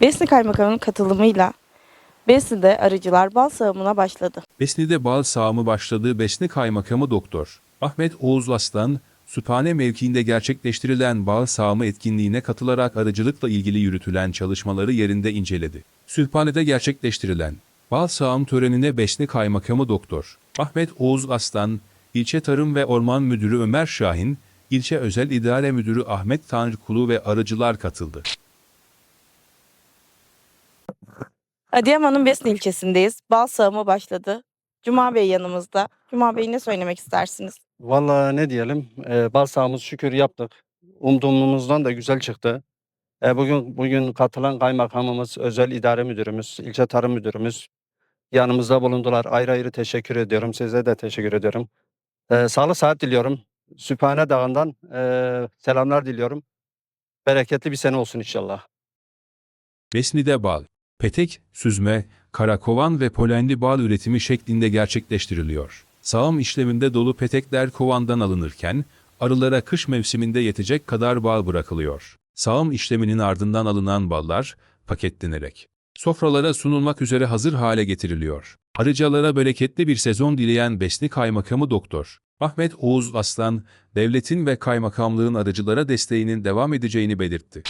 Besni Kaymakamı'nın katılımıyla Besni'de arıcılar bal sağımına başladı. Besni'de bal sağımı başladığı Besni Kaymakamı Doktor Ahmet Oğuz Aslan, Süphane mevkiinde gerçekleştirilen bal sağımı etkinliğine katılarak arıcılıkla ilgili yürütülen çalışmaları yerinde inceledi. Süphane'de gerçekleştirilen bal sağım törenine Besni Kaymakamı Doktor Ahmet Oğuz Aslan, İlçe Tarım ve Orman Müdürü Ömer Şahin, İlçe Özel İdare Müdürü Ahmet Tanrıkulu ve arıcılar katıldı. Adıyaman'ın Besni ilçesindeyiz. Bal sağımı başladı. Cuma Bey yanımızda. Cuma Bey ne söylemek istersiniz? Vallahi ne diyelim, eee bal sahamız şükür yaptık. Umduğumuzdan da güzel çıktı. Eee, bugün bugün katılan kaymakamımız, özel idare müdürümüz, ilçe tarım müdürümüz yanımızda bulundular. Ayrı ayrı teşekkür ediyorum. Size de teşekkür ediyorum. Eee sağlık saat diliyorum. Süphane Dağı'ndan eee, selamlar diliyorum. Bereketli bir sene olsun inşallah. Besni'de bal, petek, süzme, karakovan ve polenli bal üretimi şeklinde gerçekleştiriliyor. Sağım işleminde dolu petekler kovandan alınırken, arılara kış mevsiminde yetecek kadar bal bırakılıyor. Sağım işleminin ardından alınan ballar, paketlenerek, sofralara sunulmak üzere hazır hale getiriliyor. Arıcalara bereketli bir sezon dileyen Besni Kaymakamı Doktor Ahmet Oğuz Aslan, devletin ve kaymakamlığın arıcılara desteğinin devam edeceğini belirtti.